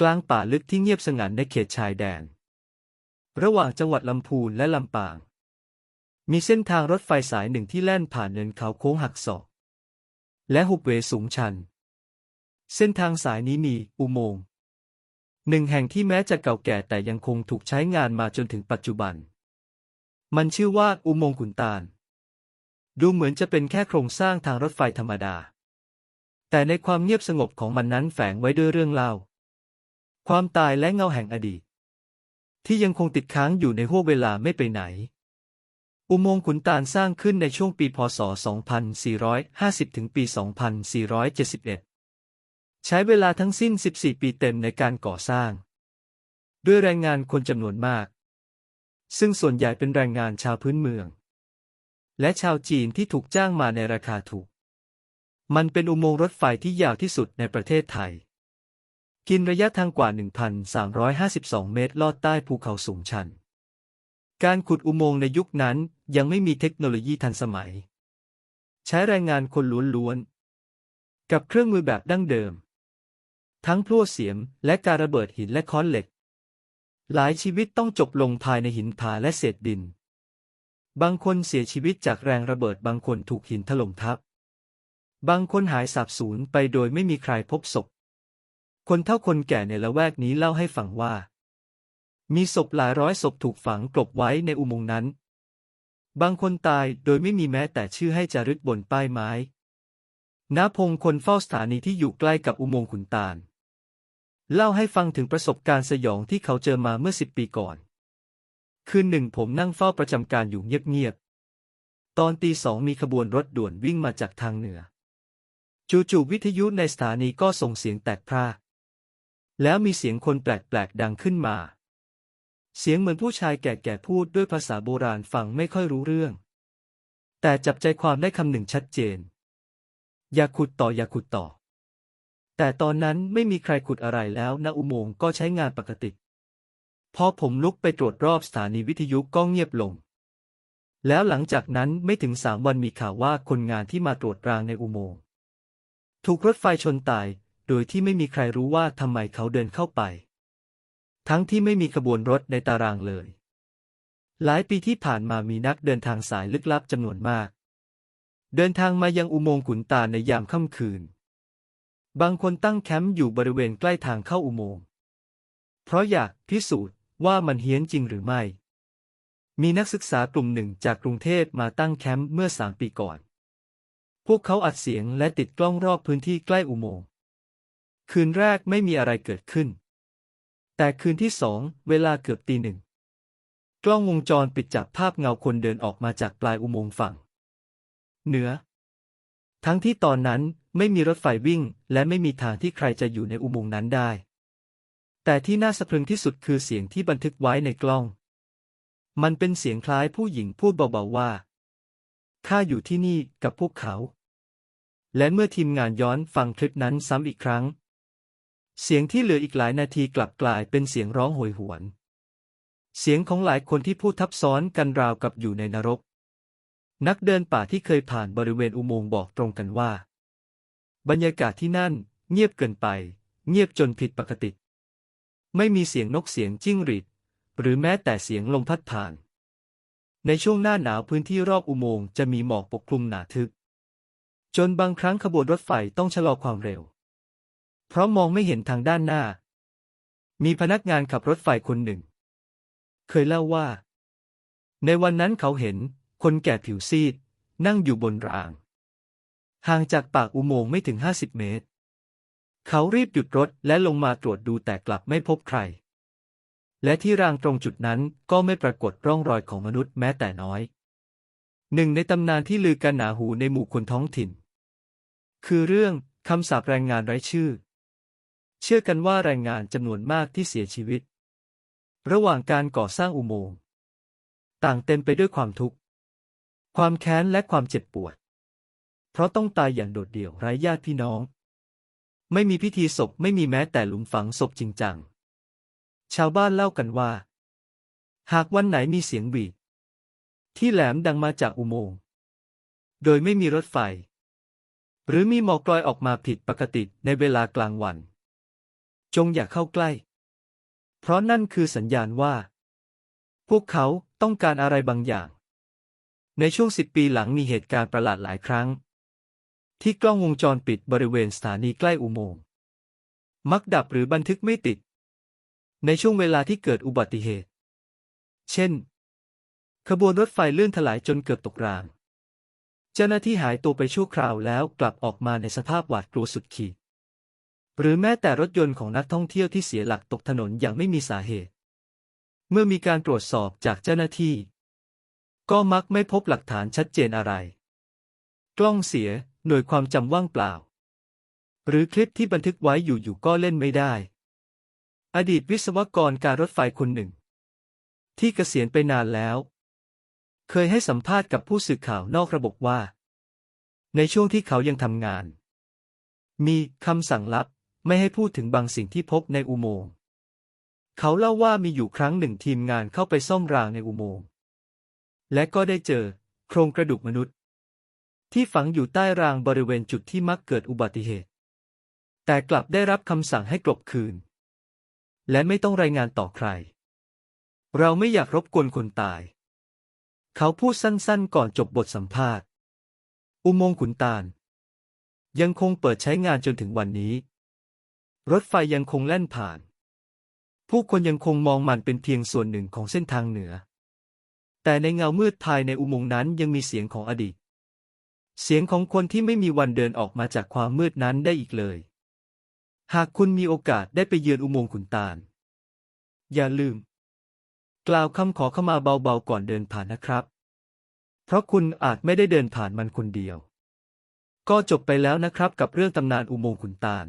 กลางป่าลึกที่เงียบสงัดในเขตชายแดน ระหว่างจังหวัดลำพูนและลำปาง มีเส้นทางรถไฟสายหนึ่งที่แล่นผ่านเนินเขาโค้งหักศอกและหุบเหวสูงชัน เส้นทางสายนี้มีอุโมงค์หนึ่งแห่งที่แม้จะเก่าแก่แต่ยังคงถูกใช้งานมาจนถึงปัจจุบัน มันชื่อว่าอุโมงค์ขุนตาล ดูเหมือนจะเป็นแค่โครงสร้างทางรถไฟธรรมดา แต่ในความเงียบสงบของมันนั้นแฝงไว้ด้วยเรื่องเล่า ความตายและเงาแห่งอดีต ที่ยังคงติดค้างอยู่ในห้วงเวลาไม่ไปไหน อุโมงค์ขุนตาลสร้างขึ้นในช่วงปีพศ 2450 ถึงปี 2471 ใช้เวลาทั้งสิ้น 14 ปีเต็มในการก่อสร้าง ด้วยแรงงานคนจำนวนมาก ซึ่งส่วนใหญ่เป็นแรงงานชาวพื้นเมือง และชาวจีนที่ถูกจ้างมาในราคาถูก มันเป็นอุโมงค์รถไฟที่ยาวที่สุดในประเทศไทย กินระยะทางกว่า 1,352 เมตร ลอดใต้ภูเขาสูงชัน การขุดอุโมงค์ในยุคนั้นยังไม่มีเทคโนโลยีทันสมัย ใช้แรงงานคนล้วนๆ กับเครื่องมือแบบดั้งเดิม ทั้งพลั่วเสียมและการระเบิดหินและค้อนเหล็ก หลายชีวิตต้องจบลงภายในหินผาและเศษดิน บางคนเสียชีวิตจากแรงระเบิดบางคนถูกหินถล่มทับ บางคนหายสาบสูญไปโดยไม่มีใครพบศพ คนเฒ่าคนแก่ในละแวกนี้เล่าให้ฟังว่า มีศพหลายร้อยศพถูกฝังกลบไว้ในอุโมงค์นั้น บางคนตายโดยไม่มีแม้แต่ชื่อให้จารึกบนป้ายไม้นาพงคนเฝ้าสถานีที่อยู่ใกล้กับอุโมงค์ขุนตาล เล่าให้ฟังถึงประสบการณ์สยองที่เขาเจอมาเมื่อสิบปีก่อน คืนหนึ่งผมนั่งเฝ้าประจำการอยู่เงียบๆ ตอนตีสองมีขบวนรถด่วนวิ่งมาจากทางเหนือ จู่ๆวิทยุในสถานีก็ส่งเสียงแตกพร่า แล้วมีเสียงคนแปลกๆดังขึ้นมา เสียงเหมือนผู้ชายแก่ๆพูดด้วยภาษาโบราณฟังไม่ค่อยรู้เรื่อง แต่จับใจความได้คำหนึ่งชัดเจน อย่าขุดต่ออย่าขุดต่อ แต่ตอนนั้นไม่มีใครขุดอะไรแล้วณอุโมงค์ก็ใช้งานปกติ พอผมลุกไปตรวจรอบสถานีวิทยุก็เงียบลง แล้วหลังจากนั้นไม่ถึงสามวันมีข่าวว่าคนงานที่มาตรวจรางในอุโมงค์ถูกรถไฟชนตาย โดยที่ไม่มีใครรู้ว่าทำไมเขาเดินเข้าไป ทั้งที่ไม่มีขบวนรถในตารางเลย หลายปีที่ผ่านมามีนักเดินทางสายลึกลับจำนวนมาก เดินทางมายังอุโมงค์ขุนตาในยามค่ำคืน บางคนตั้งแคมป์อยู่บริเวณใกล้ทางเข้าอุโมงค์เพราะอยากพิสูจน์ว่ามันเฮี้ยนจริงหรือไม่ มีนักศึกษากลุ่มหนึ่งจากกรุงเทพมาตั้งแคมป์เมื่อสามปีก่อน พวกเขาอัดเสียงและติดกล้องรอบพื้นที่ใกล้อุโมงค์ คืนแรกไม่มีอะไรเกิดขึ้น แต่คืนที่สองเวลาเกือบตีหนึ่ง กล้องวงจรปิดจับภาพเงาคนเดินออกมาจากปลายอุโมงค์ฝั่ง เหนือ ทั้งที่ตอนนั้นไม่มีรถไฟวิ่ง และไม่มีทางที่ใครจะอยู่ในอุโมงค์นั้นได้ แต่ที่น่าสะพรึงที่สุดคือเสียงที่บันทึกไว้ในกล้อง มันเป็นเสียงคล้ายผู้หญิงพูดเบาๆว่าข้าอยู่ที่นี่กับพวกเขา และเมื่อทีมงานย้อนฟังคลิปนั้นซ้ำอีกครั้ง เสียงที่เหลืออีกหลายนาทีกลับกลายเป็นเสียงร้องโหยหวน เสียงของหลายคนที่พูดทับซ้อนกันราวกับอยู่ในนรก นักเดินป่าที่เคยผ่านบริเวณอุโมงค์บอกตรงกันว่า บรรยากาศที่นั่นเงียบเกินไป เงียบจนผิดปกติ ไม่มีเสียงนกเสียงจิ้งหรีดหรือแม้แต่เสียงลมพัดผ่าน ในช่วงหน้าหนาวพื้นที่รอบอุโมงค์จะมีหมอกปกคลุมหนาทึบ จนบางครั้งขบวนรถไฟต้องชะลอความเร็ว เพราะมองไม่เห็นทางด้านหน้า มีพนักงานขับรถไฟคนหนึ่ง เคยเล่าว่า ในวันนั้นเขาเห็นคนแก่ผิวซีด นั่งอยู่บนราง ห่างจากปากอุโมงค์ไม่ถึงห้าสิบเมตร เขารีบหยุดรถและลงมาตรวจดูแต่กลับไม่พบใคร และที่รางตรงจุดนั้นก็ไม่ปรากฏร่องรอยของมนุษย์แม้แต่น้อย หนึ่งในตำนานที่ลือกันหนาหูในหมู่คนท้องถิ่น คือเรื่องคำสาปแรงงานไร้ชื่อ เชื่อกันว่าแรงงานจำนวนมากที่เสียชีวิต ระหว่างการก่อสร้างอุโมงค์ต่างเต็มไปด้วยความทุกข์ ความแค้นและความเจ็บปวด เพราะต้องตายอย่างโดดเดี่ยวไร้ญาติพี่น้อง ไม่มีพิธีศพไม่มีแม้แต่หลุมฝังศพจริงจัง ชาวบ้านเล่ากันว่า หากวันไหนมีเสียงหวีดที่แหลมดังมาจากอุโมงค์โดยไม่มีรถไฟ หรือมีหมอกลอยออกมาผิดปกติในเวลากลางวัน จงอย่าเข้าใกล้ เพราะนั่นคือสัญญาณว่า พวกเขาต้องการอะไรบางอย่าง ในช่วงสิบปีหลังมีเหตุการณ์ประหลาดหลายครั้ง ที่กล้องวงจรปิดบริเวณสถานีใกล้อุโมงค์มักดับหรือบันทึกไม่ติด ในช่วงเวลาที่เกิดอุบัติเหตุ เช่น ขบวนรถไฟเลื่อนถลายจนเกือบตกราง เจ้าหน้าที่หายตัวไปชั่วคราวแล้วกลับออกมาในสภาพหวาดกลัวสุดขีด หรือแม้แต่รถยนต์ของนักท่องเที่ยวที่เสียหลักตกถนนอย่างไม่มีสาเหตุ เมื่อมีการตรวจสอบจากเจ้าหน้าที่ ก็มักไม่พบหลักฐานชัดเจนอะไร กล้องเสีย หน่วยความจำว่างเปล่า หรือคลิปที่บันทึกไว้อยู่ๆก็เล่นไม่ได้ อดีตวิศวกรการรถไฟคนหนึ่ง ที่เกษียณไปนานแล้ว เคยให้สัมภาษณ์กับผู้สื่อข่าวนอกระบบว่า ในช่วงที่เขายังทำงาน มีคำสั่งลับ ไม่ให้พูดถึงบางสิ่งที่พบในอุโมงค์ เขาเล่าว่ามีอยู่ครั้งหนึ่งทีมงานเข้าไปซ่อมรางในอุโมงค์ และก็ได้เจอ โครงกระดูกมนุษย์ ที่ฝังอยู่ใต้รางบริเวณจุดที่มักเกิดอุบัติเหตุ แต่กลับได้รับคำสั่งให้กลบคืน และไม่ต้องรายงานต่อใคร เราไม่อยากรบกวนคนตาย เขาพูดสั้นๆ ก่อนจบบทสัมภาษณ์ อุโมงค์ขุนตาล ยังคงเปิดใช้งานจนถึงวันนี้ รถไฟยังคงแล่นผ่าน ผู้คนยังคงมองมันเป็นเพียงส่วนหนึ่งของเส้นทางเหนือ แต่ในเงามืดภายในอุโมงค์นั้นยังมีเสียงของอดีต เสียงของคนที่ไม่มีวันเดินออกมาจากความมืดนั้นได้อีกเลย หากคุณมีโอกาสได้ไปเยือนอุโมงค์ขุนตาล อย่าลืม กล่าวคำขอเข้ามาเบาๆก่อนเดินผ่านนะครับ เพราะคุณอาจไม่ได้เดินผ่านมันคนเดียว ก็จบไปแล้วนะครับกับเรื่องตำนานอุโมงค์ขุนตาล